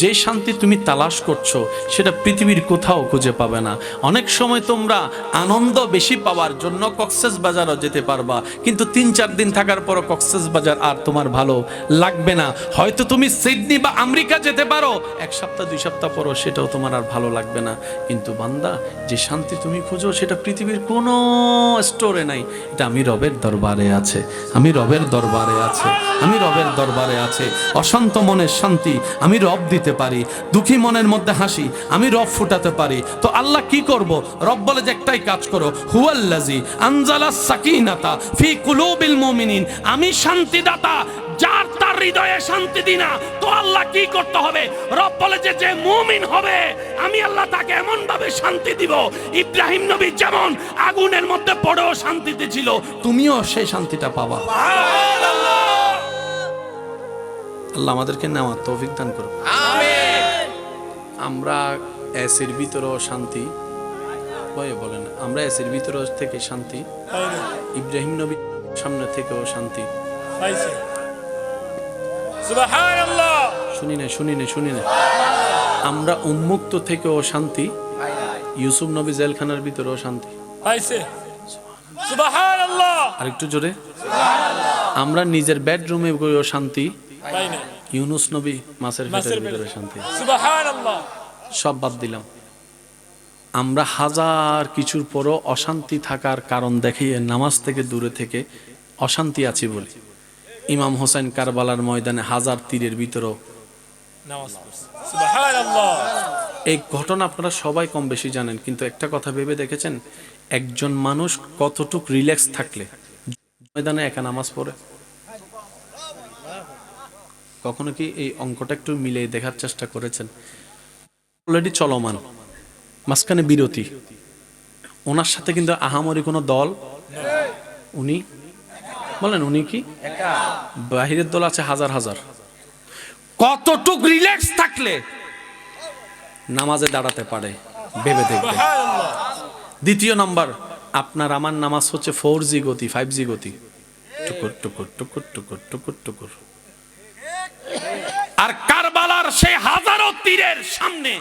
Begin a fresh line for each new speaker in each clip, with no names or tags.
যে শান্তি তুমি তালাশ করছ, সেটা পৃথিবীর কোথাও খুঁজে পাবে না। অনেক সময় তোমরা আনন্দ বেশি পাওয়ার জন্য কক্সেস বাজারও যেতে পারবা, কিন্তু তিন চার দিন থাকার পর কক্সেস বাজার আর তোমার ভালো লাগবে না। হয়তো তুমি সিডনি বা আমেরিকা যেতে পারো, এক সপ্তাহ, দুই সপ্তাহ পরও সেটাও তোমার আর ভালো লাগবে না। কিন্তু বান্দা, যে শান্তি তুমি খুঁজো, সেটা পৃথিবীর কোনো স্টোরে নাই। এটা আমি রবের দরবারে আছে, আমি রবের দরবারে আছে, আমি রবের দরবারে আছে। অশান্ত মনের শান্তি আমি রব দিতে পারি, দুঃখী মনের মধ্যে হাসি, আমি রব ফুটাতে পারি। তো আল্লাহ কি করব? রব বলে যে একটাই কাজ করো, হুয়াল্লাজি, আনজালা সাকিনাতা ফি কুলুবিল মুমিনিন। আমি শান্তিদাতা, যার তার হৃদয়ে শান্তি দিই না, তো আল্লাহ কি করতে হবে? রব বলে যে যে মুমিন হবে, আমি আল্লাহ তাকে এমন ভাবে শান্তি দিব। ইব্রাহিম নবী যেমন আগুনের মধ্যে পড়েও শান্তিতে ছিল, তুমিও সেই শান্তিটা পাবা। আল্লাহ আমাদেরকে নেওয়ার তৌফিক দান করো আমরা এসির ভিতরেও শান্তি ভয়ে বলেন আমরা এসির ভিতর থেকে শান্তি ইব্রাহিম নবী সামনে থেকেও শান্তি। শুনি না শুনি না শুনি না আমরা উন্মুক্ত থেকেও শান্তি ইউসুফ নবী জেলখানার ভিতরেও শান্তি। আরেকটু জোরে। আমরা নিজের বেডরুমে গিয়েও শান্তি
পাই
ইউনুস নবী মাছের পেটের ভিতরে শান্তি।
সুবহানাল্লাহ।
সব বাদ দিলাম। আমরা হাজার কিছুর পরও অশান্তি থাকার কারণ দেখিয়ে নামাজ থেকে দূরে থেকে অশান্তি আছি বলি। ইমাম হোসেন কারবালার ময়দানে হাজার তীরের ভিতরেও এই ঘটনা আপনারা সবাই কম বেশি জানেন কিন্তু একটা কথা ভেবে দেখেছেন? একজন মানুষ কতটুক রিল্যাক্স থাকলে? ময়দানে একা নামাজ পড়ে? কখনো কি এই অঙ্কটা একটু মিলে দেখার চেষ্টা করেছেন? অলরেডি চলমান। মাঝখানে বিরতি। ওনার সাথে কিন্তু আহামরি কোনো দল? উনি? বলেন উনি কি? বাহিরের দল আছে হাজার হাজার। কতটুক রিল্যাক্স থাকলে? নামাজে দাঁড়াতে পারে ভেবে দেখবে। দ্বিতীয় নাম্বার আপনার আমার নামাজ হচ্ছে ফোর জি গতি ফাইভ জি গতি। টুকুর টুকুর টুকুর টুকুর টুকুর টুকুর। সেই হাজারো তীরের সামনে।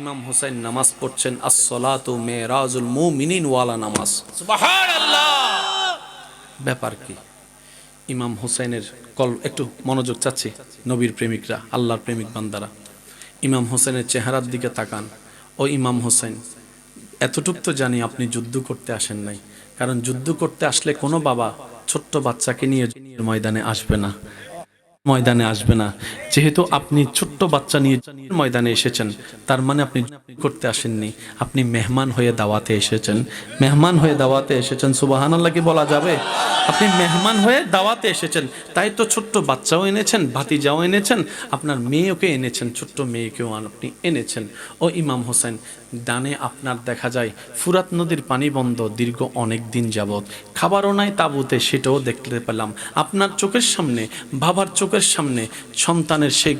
ইমাম হোসেন নামাজ পড়ছেন আসসালাতু মেরাজুল মুমিনিন ওয়ালা নামাজ।
সুবহানাল্লাহ।
ব্যাপার কি? ইমাম হোসেনের কল একটু মনোযোগ চাচ্ছি নবীর প্রেমিকরা আল্লাহর প্রেমিক বান্দারা। ইমাম হোসেনের চেহারার দিকে তাকান। ও ইমাম হোসেন এতটুক তো জানি আপনি যুদ্ধ করতে আসেন নাই। কারণ যুদ্ধ করতে আসলে কোনো বাবা ছোট্ট বাচ্চাকে নিয়ে ময়দানে আসবে না। ময়দানে আসবে না। যেহেতু আপনি ছোট্ট বাচ্চা নিয়ে ময়দানে এসেছেন, তার মানে আপনি করতে আসেননি। আপনি মেহমান হয়ে দাওয়াতে এসেছেন। মেহমান হয়ে দাওয়াতে এসেছেন সুবাহান আল্লাহ কি বলা যাবে? আপনি মেহমান হয়ে দাওয়াতে এসেছেন, তাই তো ছোট্ট বাচ্চাও এনেছেন, ভাতিজাও এনেছেন, আপনার মেয়েকে এনেছেন, ছোট্ট মেয়েকেও আপনি এনেছেন। ও ইমাম হোসেন, ডানে আপনার দেখা যায়, ফুরাত নদীর পানি বন্ধ দীর্ঘ অনেক দিন যাবৎ। খাবারও নাই তাবুতে, সেটাও দেখতে পেলাম। আপনার চোখের সামনে, বাবার চোখের সামনে, সন্তানের সেই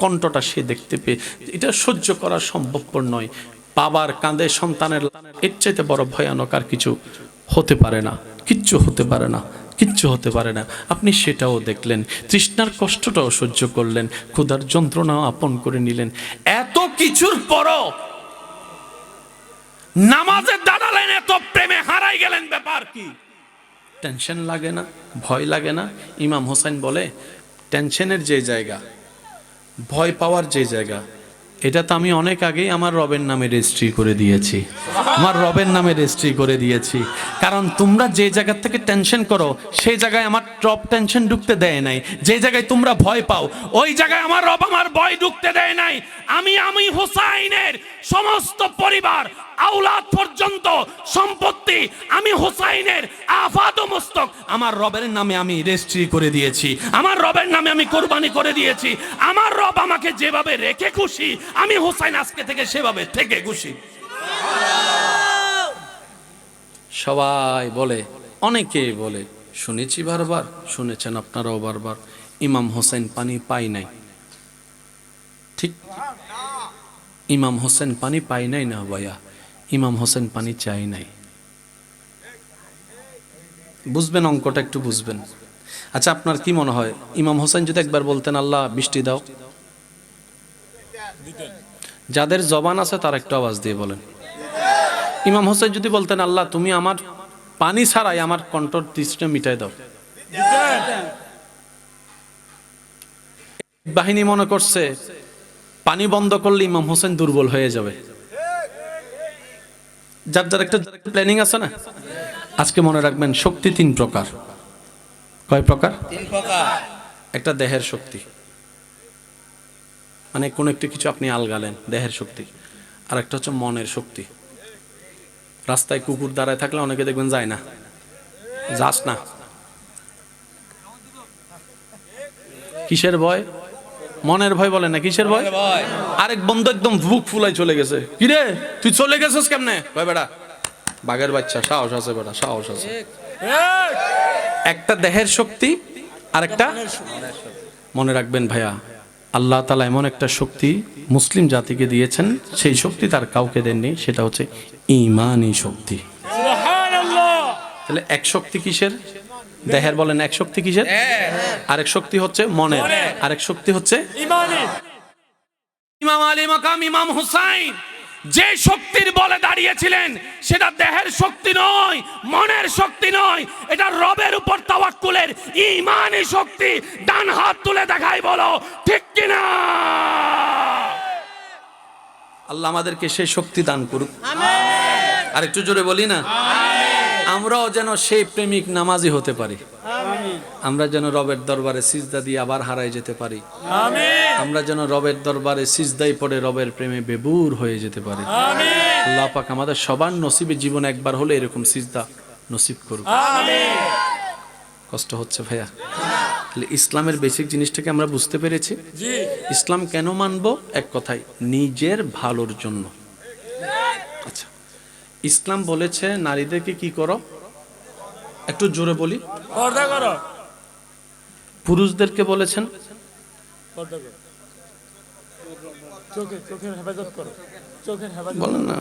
কণ্ঠটা সে দেখতে পেয়ে, এটা সহ্য করা সম্ভবপর নয়। বাবার কাঁধে সন্তানের এর চাইতে বড় ভয়ানক আর কিছু হতে পারে না, কিচ্ছু হতে পারে না, কিচ্ছু হতে পারে না। আপনি সেটাও দেখলেন, তৃষ্ণার কষ্টটাও সহ্য করলেন, ক্ষুধার যন্ত্রণাও আপন করে নিলেন। এত কিছুর পরও নামাজে দাঁড়ালেন, এত প্রেমে হারাই গেলেন, ব্যাপার কি? টেনশন লাগে না, ভয় লাগে না? ইমাম হোসেন বলে টেনশনের যে জায়গা, ভয় পাওয়ার যে জায়গা, এটা তো আমি অনেক আগেই আমার রবের নামে রেজিস্ট্রি করে দিয়েছি। আমার রবের নামে রেজিস্ট্রি করে দিয়েছি। কারণ তোমরা যে জায়গা থেকে টেনশন করো, সেই জায়গায় আমার রব টেনশন ঢুকতে দেয় নাই। যে জায়গায় তোমরা ভয় পাও, ওই জায়গায় আমার রব আমার ভয় ঢুকতে দেয় নাই। আমি আমি হোসাইনের সমস্ত পরিবার আউলাদ পর্যন্ত সম্পত্তি আমি হোসাইনের আফাদ মস্তক। আমার রবের নামে আমি রেজিস্ট্রি করে দিয়েছি। আমার রবের নামে আমি কোরবানি করে দিয়েছি। আমার রব আমাকে যেভাবে রেখে খুশি, আমি হোসাইন আজকে থেকে সেভাবে থেকে খুশি। সবাই বলে অনেকে বলে, শুনেছি বারবার, শুনেছেন আপনারাও বারবার, ইমাম হোসেন পানি পাই নাই। ঠিক? ইমাম হোসেন পানি পাই নাই না ভাইয়া? ইমাম হোসেন পানি চাই নাই। বুঝবেন অঙ্কটা, একটু বুঝবেন। আচ্ছা আপনার কি মনে হয়? ইমাম হোসেন যদি একবার বলতেন, আল্লাহ, বৃষ্টি দাও। যাদের জবান আছে, তার একটু আওয়াজ দিয়ে বলেন। ইমাম হোসেন যদি বলতেন, আল্লাহ, তুমি আমার পানি ছাড়াই আমার কণ্ঠর তৃষ্ণা মিটাই দাও। বাহিনী মনে করছে পানি বন্ধ করলে ইমাম হোসেন দুর্বল হয়ে যাবে। যার যার একটা প্ল্যানিং আছে না? আজকে মনে রাখবেন শক্তি তিন প্রকার। কয় প্রকার? একটা দেহের শক্তি। মানে কোনো একটি কিছু আপনি আলগালেন দেহের শক্তি। আর একটা হচ্ছে মনের শক্তি। রাস্তায় কুকুর দাঁড়ায় থাকলে অনেকে দেখবেন যায় না। যাস না। কিসের ভয়? মনের ভয় বলে না কিসের ভয়? আরেক বন্ধু একদম বুক ফুলাই চলে গেছে। কিরে তুই চলে গেছিস কেমনে? কয় বেটা বাঘের বাচ্চা সাহস আছে বেটা সাহস আছে। একটা দেহের শক্তি আর একটা মনে রাখবেন ভাইয়া আল্লাহ তালা এমন একটা শক্তি মুসলিম জাতিকে দিয়েছেন সেই শক্তি তার কাউকে দেননি সেটা হচ্ছে ইমানই শক্তি।
সুবহানাল্লাহ।
তাহলে এক শক্তি কিসের? দেহের বলেন এক শক্তি কিসের? আরেক শক্তি হচ্ছে মনের। আরেক শক্তি হচ্ছে ইমাম আলী মাকাম ইমাম হুসাইন যে শক্তির বলে দাঁড়িয়েছিলেন সেটা দেহের শক্তি নয় মনের শক্তি নয়। এটা রবের উপর তাওয়াক্কুলের ইমানি শক্তি। ডান হাত তুলে দেখাই বলো ঠিক কিনা? আল্লাহ আমাদেরকে সেই শক্তি দান করুক। আর একটু জোরে বলি না? আমরাও যেন সেই প্রেমিক নামাজি হতে পারি। আমরা যেন রবের দরবারে সিজদা দিয়ে আবার হারাই যেতে পারি। আমরা যেন রবের দরবারে সিজদাই পড়ে রবের প্রেমে বেবুর হয়ে যেতে পারি। আল্লাহ পাক আমাদের সবার নসিবে জীবন একবার হলে এরকম সিজদা নসিব করুক। কষ্ট হচ্ছে ভাইয়া। তাহলে ইসলামের বেসিক জিনিসটাকে আমরা বুঝতে পেরেছি। ইসলাম কেন মানব? এক কথায় নিজের ভালোর জন্য। আচ্ছা। ইসলাম বলেছে নারীদেরকে কি করো? একটু জোরে বলি।
পর্দা করো।
পুরুষদেরকে বলেছেন বলেন না।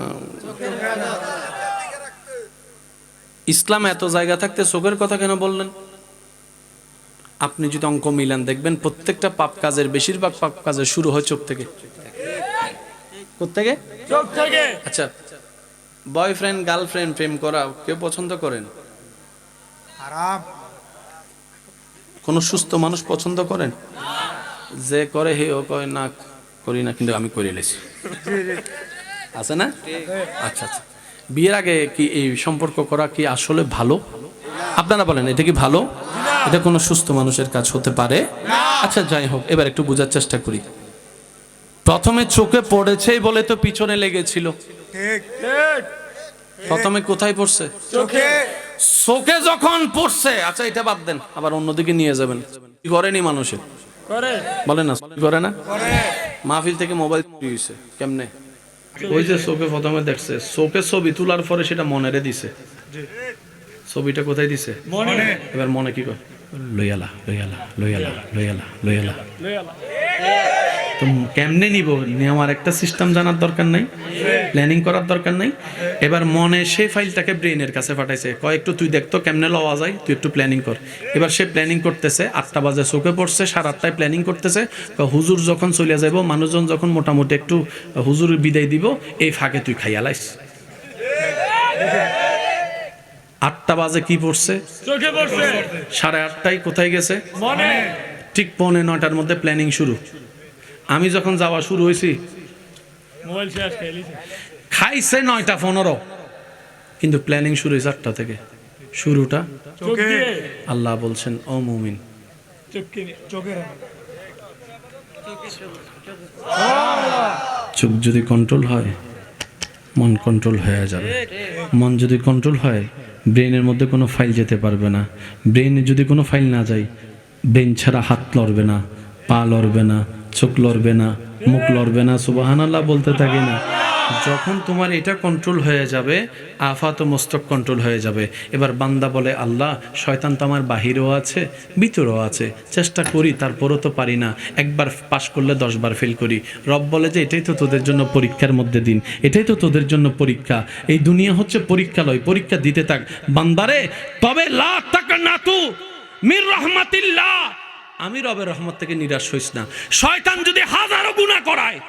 ইসলাম এত জায়গা থাকতে চোখের কথা কেন বললেন? আপনি যদি অঙ্ক মিলান দেখবেন প্রত্যেকটা পাপ কাজের বেশিরভাগ পাপ কাজের শুরু হয় চোখ থেকে। থেকে
চোখ থেকে।
আচ্ছা বয়ফ্রেন্ড গার্লফ্রেন্ড প্রেম করা কেউ পছন্দ করেন? কোন সুস্থ মানুষ পছন্দ করেন? যে করে হে ও কয় না করি না কিন্তু আমি করে লেছি আছে না? আচ্ছা আচ্ছা। বিয়ের আগে কি এই সম্পর্ক করা কি আসলে ভালো? আপনারা বলেন এটা কি ভালো? এটা কোনো সুস্থ মানুষের কাজ হতে পারে? আচ্ছা যাই হোক এবার একটু বোঝার চেষ্টা করি। প্রথমে চোখে পড়েছেই বলে তো পিছনে লেগেছিল।
ঠিক।
ঠিক
প্রথমে কোথায় পড়ছে?
চোখে।
চোখে যখন পড়ছে আচ্ছা এটা বাদ দেন আবার অন্যদিকে নিয়ে যাবেন। কি করেনি মানুষে?
করে।
বলে না কি করে না? মাহফিল থেকে মোবাইল চুরি হয়েছে কেমনে? ওই যে চোখে প্রথমে দেখছে চোখে ছবি তোলার পরে সেটা মনেরে দিছে। ছবিটা কোথায় দিছে?
মনে।
এবার মনে কি কয় লইয়ালা লইয়ালা লইয়ালা লইয়ালা লইয়ালা।
লয়ালা
তো কেমনে নিব? নেওয়ার একটা সিস্টেম জানার দরকার নাই প্ল্যানিং করার দরকার নাই। এবার মনে সেই ফাইলটাকে ব্রেনের কাছে পাঠাইছে কয় একটু তুই দেখতো কেমনে লওয়া যায় তুই একটু প্ল্যানিং কর। এবার সে প্ল্যানিং করতেছে আটটা বাজে চোখে পড়ছে সাড়ে আটটায় প্ল্যানিং করতেছে। হুজুর যখন চলে যাব মানুষজন যখন মোটামুটি একটু হুজুর বিদায় দিব এই ফাঁকে তুই খাইয়া লাইস। আটটা বাজে কি পড়ছে? সাড়ে আটটায় কোথায় গেছে? ঠিক পৌনে নয়টার মধ্যে প্ল্যানিং শুরু। আমি যখন যাওয়া শুরু হয়েছি খাইছে নয়টা পনেরো। কিন্তু প্ল্যানিং শুরু হয়েছে আটটা থেকে। শুরুটা
চোখ
আল্লাহ বলছেন ও মুমিন। চোখ যদি কন্ট্রোল হয় মন কন্ট্রোল হয়ে যাবে। মন যদি কন্ট্রোল হয় ব্রেনের মধ্যে কোনো ফাইল যেতে পারবে না। ব্রেনে যদি কোনো ফাইল না যায় ব্রেন ছাড়া হাত লড়বে না পা লড়বে না। চোখ লড়বে না, মুখ লড়বে না সুবাহান আল্লাহ বলতে থাকি না। যখন তোমার এটা কন্ট্রোল হয়ে যাবে, আফাত মস্তক কন্ট্রোল হয়ে যাবে। এবার বান্দা বলে, আল্লাহ, শয়তান তো আমার বাহিরেও আছে, ভিতরেও আছে। চেষ্টা করি, তারপরও তো পারি না। একবার পাশ করলে দশবার ফেল করি। রব বলে যে, এটাই তো তোদের জন্য পরীক্ষার মধ্যে দিন। এটাই তো তোদের জন্য পরীক্ষা। এই দুনিয়া হচ্ছে পরীক্ষালয়। পরীক্ষা দিতে থাক। বান্দারে, তবে লা তাক নাতু মির রহমাতিল্লাহ। আমি রবের রহমত থেকে নিরাশ হইস না। শয়তান যদি হাজারো গুণা করায়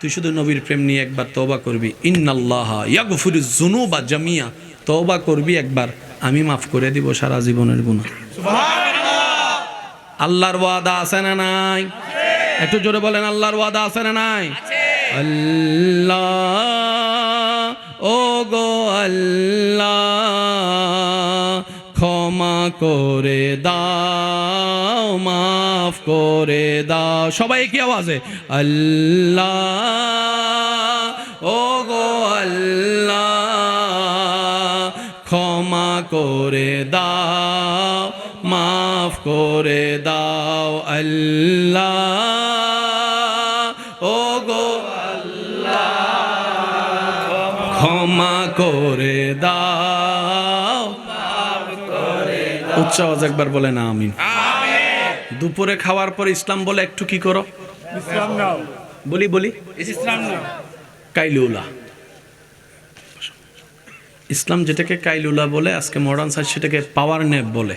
তুই শুধু নবীর প্রেম নিয়ে একবার তওবা করবি। ইন্নাল্লাহ ইয়াগফিরু যুনুবা জামিয়া। তওবা করবি একবার আমি মাফ করে দিব সারা জীবনের গুনাহ। আল্লাহর ওয়াদা আছে না নাই? একটু জোরে বলেন আল্লাহর ওয়াদা আছে না নাই? আল্লাহ ও গো আল্লাহ। ক্ষমা করে দাও, মাফ করে দাও। সবাই কি আওয়াজে? আল্লাহ ও গো আল্লাহ, ক্ষমা করে দাও, মাফ করে দাও। আল্লাহ ও গো আল্লাহ, ক্ষমা করে দাও। উচ্চ আওয়াজ একবার বলে না আমিন। দুপুরে খাওয়ার পর ইসলাম বলে একটু কি করো?
ইসলাম নাও।
বলি বলি।
ইসলাম নাও।
কাইলুলা। ইসলাম যেটাকে কাইলুলা বলে আজকে মডার্ন সাইন্স সেটাকে পাওয়ার ন্যাপ বলে।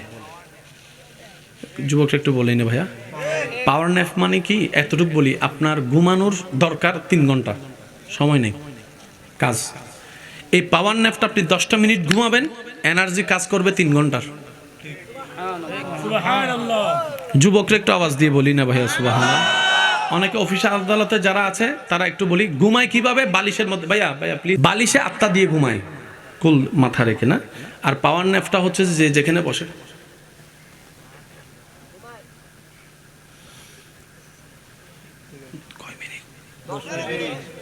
যুবকটা একটু বলেই না ভাইয়া। পাওয়ার ন্যাপ মানে কি? এতটুকু বলি আপনার ঘুমানোর দরকার তিন ঘণ্টা। সময় নেই। কাজ। এই পাওয়ার ন্যাপটা আপনি দশটা মিনিট ঘুমাবেন এনার্জি কাজ করবে তিন
ঘণ্টার।
যুবকরা একটু আওয়াজ দিয়ে বলি না ভাইয়া সুবাহ অনেকে অফিস আদালতে যারা আছে, তারা একটু বলি, ঘুমায় কীভাবে? বালিশের মধ্যে ভাইয়া ভাইয়া প্লিজ বালিশে আত্মা দিয়ে ঘুমায়। কুল মাথা রেখে, না? আর পাওয়ার ন্যাপটা হচ্ছে যে যেখানে বসে।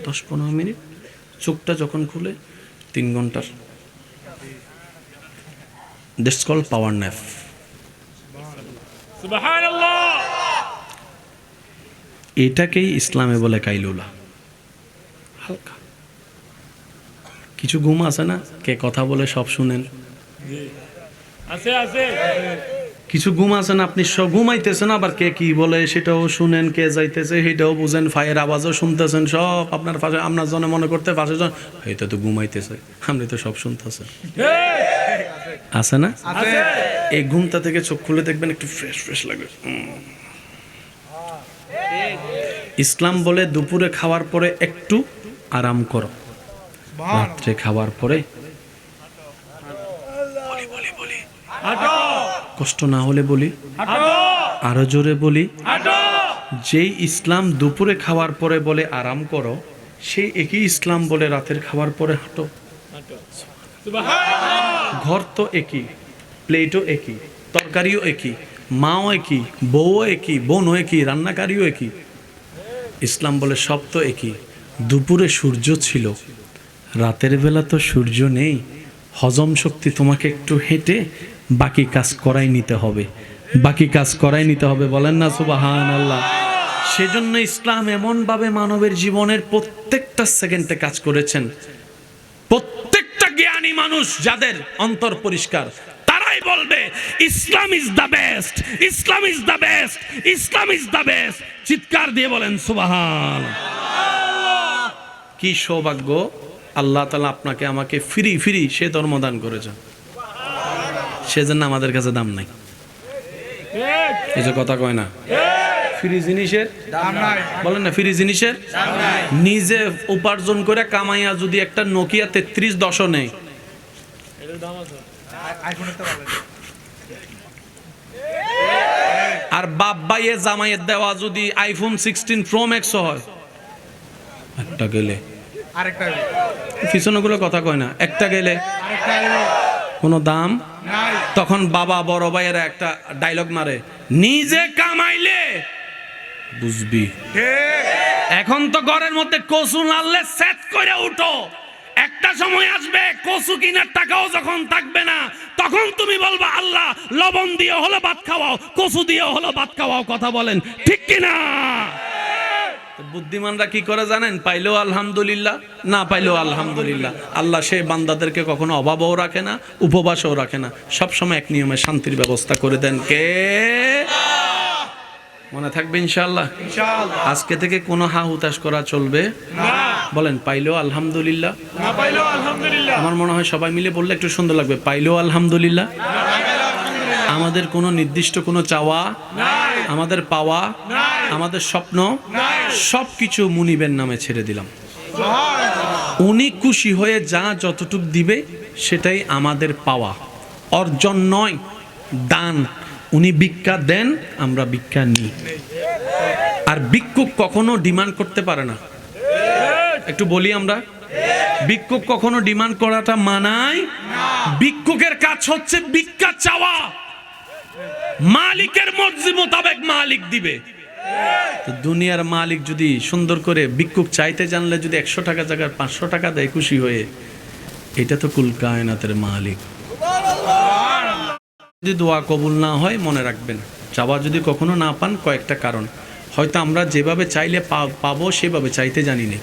দশ পনেরো মিনিট? চোখটা যখন খুলে, তিন ঘণ্টার। দিস কল পাওয়ার
সুবহানাল্লাহ
এটাকেই ইসলামে বলে কাইলুলা। হালকা। কিছু ঘুম আছে না? কে কথা বলে সব শুনেন।
আছে আছে।
কিছু ঘুম আছে না? আপনি সব ঘুমাইতেছেন আবার কে কি বলে সেটাও শুনেন কে যাইতেছে সেটাও বুঝেন ফায়ের আওয়াজও শুনতেছেন সব আপনার পাশে আপনার জন্য মনে করতে পাশে জন। এটা তো ঘুমাইতেছে আপনি তো সব শুনতেছেন। আছে না? এই ঘুমটা থেকে চোখ খুলে দেখবেন একটু ফ্রেশ ফ্রেশ লাগবে ইসলাম বলে দুপুরে খাওয়ার পরে একটু আরাম করো। রাত্রে খাওয়ার পরে কষ্ট না হলে বলি আরও জোরে বলি। যেই ইসলাম দুপুরে খাওয়ার পরে বলে আরাম করো সেই একই ইসলাম বলে রাতের খাওয়ার পরে হাঁটো। ঘর তো একই, প্লেটও একই, তরকারিও একই, মাও একই, বউও একই, বোনও একই, রান্নাকারীও একই। ইসলাম বলে সব তো একই, দুপুরে সূর্য ছিল, রাতের বেলা তো সূর্য নেই, হজম শক্তি তোমাকে একটু হেঁটে বাকি কাজ করাই নিতে হবে। বাকি কাজ করাই নিতে হবে, বলেন না সুবাহান আল্লাহ সেজন্য ইসলাম এমনভাবে মানবের জীবনের প্রত্যেকটা সেকেন্ডে কাজ করেছেন। প্রত্যেকটা জ্ঞানী মানুষ যাদের অন্তর পরিষ্কার, তারাই বলবে, Islam is the best Islam is the best Islam is the best চিৎকার দিয়ে বলেন, সুবাহান কি সৌভাগ্য, আল্লাহ তালা আপনাকে আমাকে ফ্রি ফ্রি সে ধর্ম দান করেছেন। সেজন্য আমাদের কাছে দাম নাই। এই যে কথা কয় না? ফ্রি জিনিসের? বলেন না ফ্রি জিনিসের? নিজে উপার্জন করে কামাইয়া যদি একটা নোকিয়া তেত্রিশ দশও নেই আর বাপ ভাইয়ে জামাইয়ের দেওয়া যদি আইফোন সিক্সটিন প্রো ম্যাক্স হয়। একটা গেলে।
আরেকটা
পিছনেগুলো কথা কয় না একটা গেলে। কোনো দাম? তখন বাবা বড় ভাইয়েরা একটা ডায়লগ মারে নিজে কামাইলে বুঝবি। এখন তো ঘরের মধ্যে কচু নাড়লে সেট করে উঠো। একটা সময় আসবে, কচু কিনার টাকাও যখন থাকবে না, তখন তুমি বলবা, আল্লাহ, লবণ দিয়ে হলো ভাত খাওয়াও, কচু দিয়ে হলো ভাত খাওয়াও কথা বলেন। ঠিক কিনা? বুদ্ধিমানরা কি করে জানেন? পাইলেও আলহামদুলিল্লাহ, না পাইলেও আলহামদুলিল্লাহ। আল্লাহ সে বান্দাদেরকে কখনো অভাবও রাখে না, উপবাসও রাখে না। সবসময় এক নিয়মে শান্তির ব্যবস্থা করে দেন। কে? মনে থাকবে ইনশাআল্লাহ? আজকে থেকে কোনো হা হুতাশ করা চলবে? বলেন পাইলেও আলহামদুলিল্লাহ। আমার মনে হয় সবাই মিলে বললে একটু সুন্দর লাগবে। পাইলেও আলহামদুলিল্লাহ। আমাদের কোনো নির্দিষ্ট কোনো চাওয়া আমাদের পাওয়া আমাদের স্বপ্ন সব কিছু মুনিবের নামে ছেড়ে দিলাম। উনি খুশি হয়ে যা যতটুক দিবে সেটাই আমাদের পাওয়া। অর্জন নয় দান। উনি ভিক্ষা দেন, আমরা ভিক্ষা নিই। আর ভিক্ষুক কখনো ডিমান্ড করতে পারে না। একটু বলি আমরা। ভিক্ষুক কখনো ডিমান্ড করাটা মানায় ভিক্ষুকের কাজ হচ্ছে ভিক্ষা চাওয়া। মালিকের মর্জি মোতাবেক মালিক দিবে। দুনিয়ার মালিক যদি সুন্দর করে ভিক্ষুক চাইতে জানলে যদি একশো টাকা জায়গার পাঁচশো টাকা দেয় খুশি হয়ে, এটা তো কুল কায়নাতের মালিক। যদি দোয়া কবুল না হয়, মনে রাখবেন। চাওয়া যদি কখনো না পান, কয়েকটা কারণ। হয়তো আমরা যেভাবে চাইলে পাবো, সেভাবে চাইতে জানি না।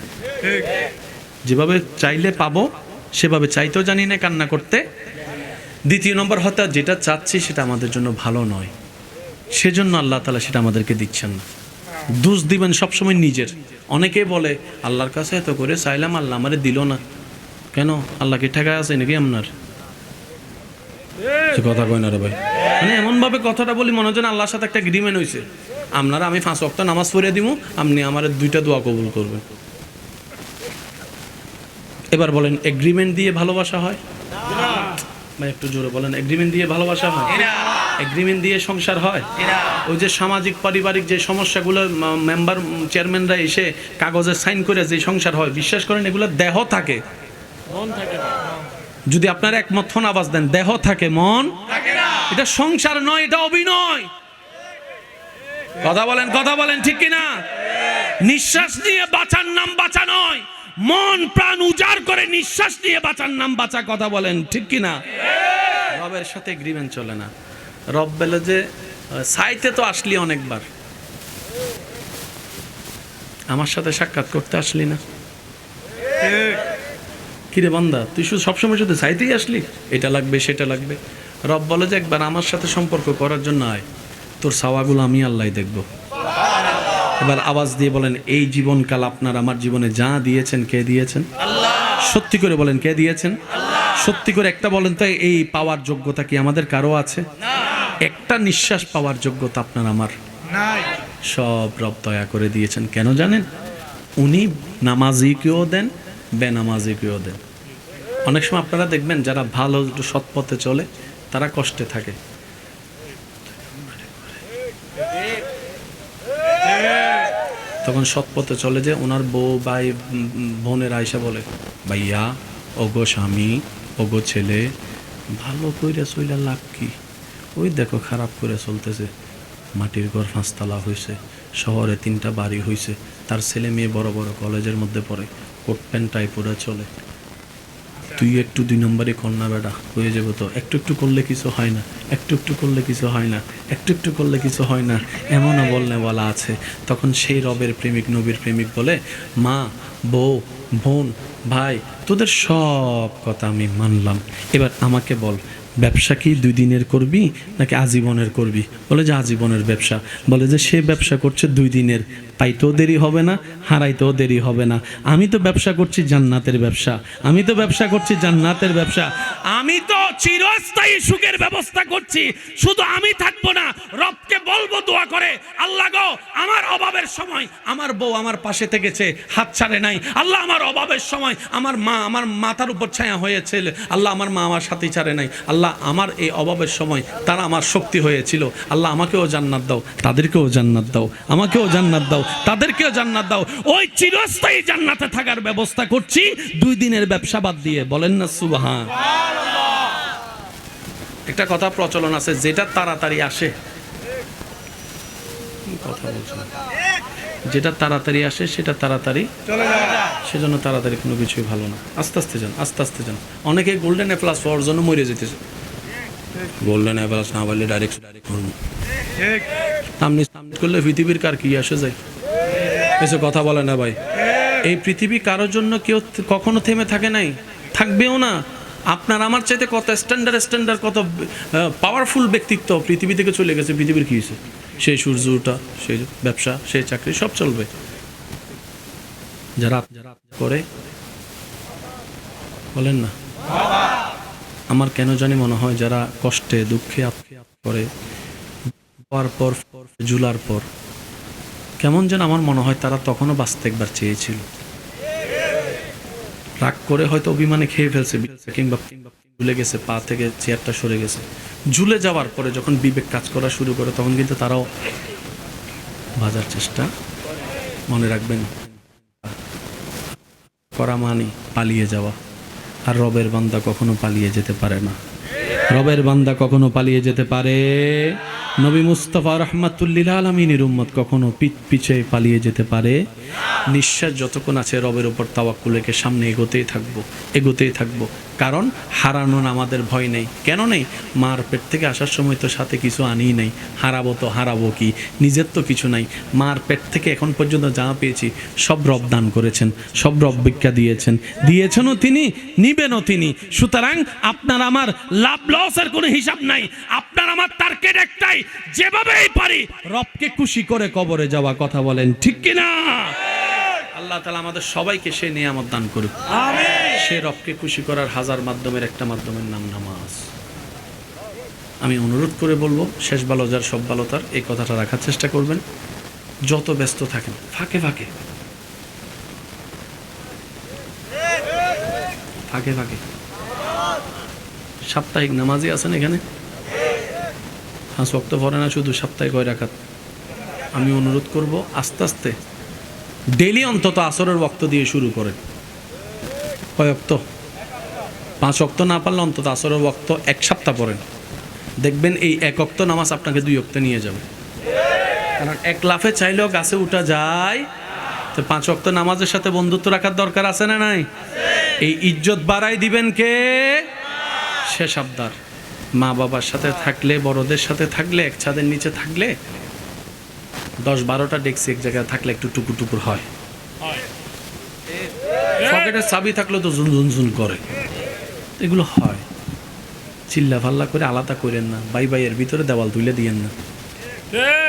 যেভাবে চাইলে পাবো, সেভাবে চাইতেও জানি না কান্না করতে। দ্বিতীয় নম্বর, হয়তো যেটা চাচ্ছি, সেটা আমাদের জন্য ভালো নয়। সেজন্য আল্লাহ তালা সেটা আমাদেরকে দিচ্ছেন না। দোষ দিবেন সবসময় নিজের। অনেকে বলে, আল্লাহর কাছে এত করে চাইলাম, আল্লাহ আমারে দিল না। কেন? আল্লাহ কি ঠেকা আছে নাকি আপনার? সে কথা কয় না রে ভাই? মানে এমনভাবে কথাটা বলি মনে না আল্লাহর সাথে একটা এগ্রিমেন্ট হয়েছে আপনারা আমি পাঁচ অক্ট নামাজ পড়ে দিব আপনি আমার দুইটা দোয়া কবুল করবেন। এবার বলেন এগ্রিমেন্ট দিয়ে ভালোবাসা হয়? ভাই একটু জোরে বলেন এগ্রিমেন্ট দিয়ে ভালোবাসা হয়? এগ্রিমেন্ট দিয়ে সংসার হয়? ওই যে সামাজিক পারিবারিক যে সমস্যাগুলো মেম্বার চেয়ারম্যানরা এসে কাগজে সাইন করে যে সংসার হয় বিশ্বাস করেন এগুলো দেহ থাকে।
মন থাকে না।
যদি আপনার একমত হন আওয়াজ দেন দেহ থাকে মন এটা সংসার নয় এটা অভিনয়। কথা বলেন কথা বলেন ঠিক কিনা? নিঃশ্বাস নিয়ে বাঁচার নাম বাঁচা নয় মন প্রাণ উজাড় করে নিঃশ্বাস নিয়ে বাঁচার নাম বাঁচা কথা বলেন ঠিক কিনা? রবের সাথে এগ্রিমেন্ট চলে না। রব বলে যে সাইতে তো আসলি অনেকবার। আমার সাথে সাক্ষাৎ করতে আসলি না। কিরে বান্দা, তুই শুধু সবসময় শুধু চাইতেই আসলি? এটা লাগবে, সেটা লাগবে। রব বলে যে একবার আমার সাথে সম্পর্ক করার জন্য আয়। তোর সাওয়াগুলো আমি আল্লাহ দেখব। এবার আওয়াজ দিয়ে বলেন, এই জীবনকাল আপনার আমার জীবনে যা দিয়েছেন, কে দিয়েছেন? সত্যি করে বলেন, কে দিয়েছেন? সত্যি করে একটা বলেন তো, এই পাওয়ার যোগ্যতা কি আমাদের কারও আছে? একটা নিঃশ্বাস পাওয়ার যোগ্যতা আপনার আমার। সব রব দয়া করে দিয়েছেন। কেন জানেন? উনি নামাজিকেও দেন বেনামাজিকেও দেন অনেক সময় আপনারা দেখবেন যারা ভালো সৎ পথে চলে, তারা কষ্টে থাকে। তখন সৎ পথে চলে যে ওনার বউ, ভাই, বোনের আয়সা বলে, ভাইয়া, ওগো স্বামী, ওগো ছেলে, ভালো কইরা চইলা লাভ কি? ওই দেখো খারাপ করে চলতেছে। মাটির ঘর পাঁচতলা হয়েছে শহরে তিনটা বাড়ি হয়েছে তার ছেলে মেয়ে বড় বড় কলেজের মধ্যে পড়ে। কোট প্যান্ট টাই চলে। তুই একটু দুই নম্বরে কন্যা বেটা, হয়ে যাব তো। একটু একটু করলে কিছু হয় না, একটু একটু করলে কিছু হয় না, একটু একটু করলে কিছু হয় না, এমনও বললে বলা আছে। তখন সেই রবের প্রেমিক, নবীর প্রেমিক বলে, মা, বউ, বোন, ভাই, তোদের সব কথা আমি মানলাম। এবার আমাকে বল, ব্যবসা কি দুই দিনের করবি নাকি আজীবনের করবি? বলে যে আজীবনের ব্যবসা। বলে যে সে ব্যবসা করছে দুই দিনের। পাইতেও দেরি হবে না, হারাইতেও দেরি হবে না। আমি তো ব্যবসা করছি জান্নাতের ব্যবসা। আমি তো ব্যবসা করছি জান্নাতের ব্যবসা। আমি তো চিরস্থায়ী সুখের ব্যবস্থা করছি। শুধু আমি থাকব না, রবকে বলব দোয়া করে, আল্লাহ গো, আমার অভাবের সময় আমার বউ আমার পাশে থেকেছে, হাত ছাড়ে নাই। আল্লাহ আমার অভাবের সময় আমার মা, আমার মাথার উপর ছায়া হয়েছে আল্লাহ আমার মা আমার সাথে ছাড়ে নাই। আল্লাহ আমার এই অভাবের সময় তারা আমার শক্তি হয়েছিল। আল্লাহ আমাকেও জান্নাত দাও, তাদেরকেও জান্নাত দাও, আমাকেও জান্নাত দাও তাদেরকেও জান্নাত দাও। ওই চিরস্থায়ী জান্নাতে থাকার ব্যবস্থা করছি। দুই দিনের ব্যবসা বাদ দিয়ে। বলেন না সুবাহান। একটা কথা প্রচলন আছে যেটা তাড়াতাড়ি আসে। কথা বলছো যেটা তাড়াতাড়ি আসে সেটা তাড়াতাড়ি
চলে যা
সেজন্য তাড়াতাড়ি কোনো কিছুই ভালো না। আস্তে আস্তে যান আস্তে আস্তে যান। অনেকে গোল্ডেন অ্যাপ্লাস পাওয়ার জন্য মরে যেতেছে। গোল্ডেন অ্যাপ্লাস না পারলে ডাইরেক্ট ডাইরেক্ট করব
ঠিক।
সামনে সামনে করলে পৃথিবীর কার কি আসে যায়? কিছু কথা বলে না ভাই। এই পৃথিবী কারোর জন্য কেউ কখনো থেমে থাকে নাই। থাকবেও না। আপনার আমার চাইতে কত স্ট্যান্ডার্ড স্ট্যান্ডার্ড কত পাওয়ারফুল ব্যক্তিত্ব পৃথিবী থেকে চলে গেছে, পৃথিবীর কি হয়েছে? সেই সূর্য ওঠা সেই ব্যবসা, সেই চাকরি, সব চলবে। যারা যারা করে, বলেন না। আমার কেন জানি মনে হয় যারা কষ্টে, দুঃখে আপকে আপ করে পর পর জুলার পর কেমন যেন আমার মনে হয় তারা তখনও বাঁচতে একবার চেয়েছিল। রাগ করে হয়তো অভিমানে খেয়ে ফেলছে কিংবা ঝুলে গেছে, পা থেকে চেয়ারটা সরে গেছে। ঝুলে যাওয়ার পরে যখন বিবেক কাজ করা শুরু করে, তখন কিন্তু তারাও বাজার চেষ্টা মনে রাখবেন। করা মানে পালিয়ে যাওয়া। আর রবের বান্দা কখনো পালিয়ে যেতে পারে না। রবের বান্দা কখনো পালিয়ে যেতে পারে নবী মুস্তফা রহমাতুল্লিল আলমিনের উম্মত কখনো পিঠ পিছে পালিয়ে যেতে পারে? নিঃশ্বাস যতক্ষণ আছে রবের ওপর তাওয়াক্কুলেকে সামনে এগোতেই থাকব এগোতেই থাকব। কারণ হারানোর আমাদের ভয় নেই। কেন নেই? মার পেট থেকে আসার সময় তো সাথে কিছু আনিই নাই। হারাবো তো হারাবো কি? নিজের তো কিছু নাই। মার পেট থেকে এখন পর্যন্ত যা পেয়েছি, সব রব দান করেছেন, সব রব ভিক্ষা দিয়েছেন। দিয়েছেনও তিনি, নিবেনও তিনি। সুতরাং আপনার আমার লাভ লসের কোনো হিসাব নাই। আপনার আমার টার্গেট একটাই যেভাবেই পারি রবকে খুশি করে কবরে যাওয়া কথা বলেন ঠিক কি না? আল্লাহ তালা আমাদের সবাইকে সে নিয়ামত দান করুক। সে রবকে খুশি করার হাজার মাধ্যমের একটা মাধ্যমের নাম নামাজ। আমি অনুরোধ করে বলব শেষ ভালো যার সব ভালো তার এই কথাটা রাখার চেষ্টা করবেন। যত ব্যস্ত থাকেন ফাঁকে ফাঁকে। ফাঁকে ফাঁকে। সাপ্তাহিক নামাজই আছেন এখানে? পাঁচ ওয়াক্ত পড়ে না, শুধু সপ্তাহে কয় রাখাত আমি অনুরোধ করব, আস্তে আস্তে ডেলি অন্তত আসরের ওক্ত দিয়ে শুরু করেন। কয় অক্ত পাঁচ অক্ত না পারলে অন্তত আসরের ওক্ত এক সপ্তাহ পড়েন। দেখবেন এই এক অক্ত নামাজ আপনাকে দুই অক্তে নিয়ে যাবে। কারণ এক লাফে চাইলেও গাছে উঠা যায়। তো পাঁচ অক্ত নামাজের সাথে বন্ধুত্ব রাখার দরকার আছে না নাই? এই ইজ্জত বাড়াই দিবেন কে? শেষ আবদার মা বাবার সাথে থাকলে, বড়দের সাথে থাকলে, এক ছাদের নিচে থাকলে দশ বারোটা ডেক্সি এক জায়গায় থাকলে একটু টুকুর টুকুর হয়। পকেটের চাবি থাকলে তো ঝুন ঝুন ঝুন করে। এগুলো হয়। চিল্লা ফাল্লা করে আলাদা করেন না। বাই বাইয়ের ভিতরে দেওয়াল তুলে দিয়েন না।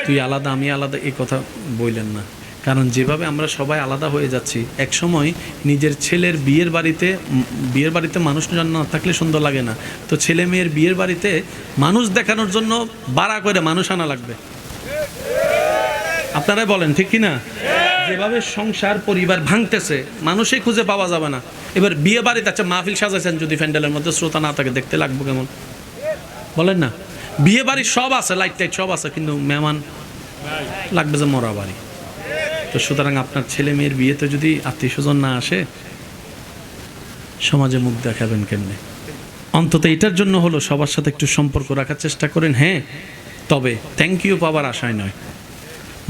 তুই আলাদা, আমি আলাদা এই কথা বললেন না। কারণ যেভাবে আমরা সবাই আলাদা হয়ে যাচ্ছি এক সময় নিজের ছেলের বিয়ের বাড়িতে বিয়ের বাড়িতে মানুষ না থাকলে সুন্দর লাগে না। তো ছেলে মেয়ের বিয়ের বাড়িতে মানুষ দেখানোর জন্য বাড়া করে মানুষ আনা লাগবে। আপনারাই বলেন, ঠিক কি না যেভাবে সংসার, পরিবার ভাঙতেছে, মানুষই খুঁজে পাওয়া যাবে না। এবার বিয়ে বাড়িতে আচ্ছা মাহফিল সাজাইছেন যদি প্যান্ডেলের মধ্যে, শ্রোতা না থাকে, দেখতে লাগবো কেমন? বলেন না। বিয়ে বাড়ি সব আছে, লাইট টাইট সব আছে, কিন্তু মেহমান লাগবে যে মরা বাড়ি। তো সুতরাং আপনার ছেলে মেয়ের বিয়েতে যদি আত্মীয় স্বজন না আসে, সমাজে মুখ দেখাবেন কেমনে? অন্তত এটার জন্য হলো সবার সাথে একটু সম্পর্ক রাখার চেষ্টা করেন হ্যাঁ? তবে থ্যাংক ইউ পাওয়ার আশায় নয়।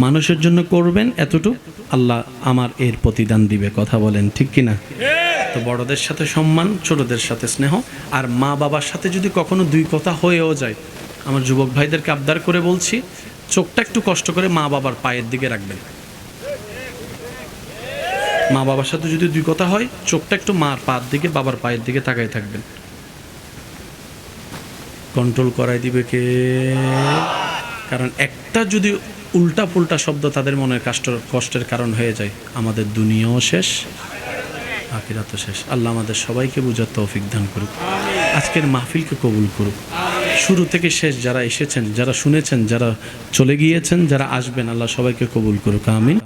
মানুষের জন্য করবেন এতটুকু, আল্লাহ আমার এর প্রতিদান দিবে, কথা বলেন, ঠিক কি না তো বড়দের সাথে সম্মান, ছোটদের সাথে স্নেহ, আর মা বাবার সাথে যদি কখনো দুই কথা হয়েও যায়, আমার যুবক ভাইদেরকে আবদার করে বলছি, চোখটা একটু কষ্ট করে মা বাবার পায়ের দিকে রাখবেন। মা বাবার সাথে যদি দুই কথা হয়, চোখটা একটু মার পার দিকে, বাবার পায়ের দিকে তাকাই থাকবেন। কন্ট্রোল করাই দিবে কে? কারণ একটা যদি উল্টা পুল্টা শব্দ তাদের মনের কষ্ট কষ্টের কারণ হয়ে যায়, আমাদের দুনিয়াও শেষ, আখিরাতও শেষ। আল্লাহ আমাদের সবাইকে বুঝার তৌফিক দান করুক। আজকের মাহফিলকে কবুল করুক। শুরু থেকে শেষ যারা এসেছেন, যারা শুনেছেন, যারা চলে গিয়েছেন, যারা আসবেন, আল্লাহ সবাইকে কবুল করুক। আমিন।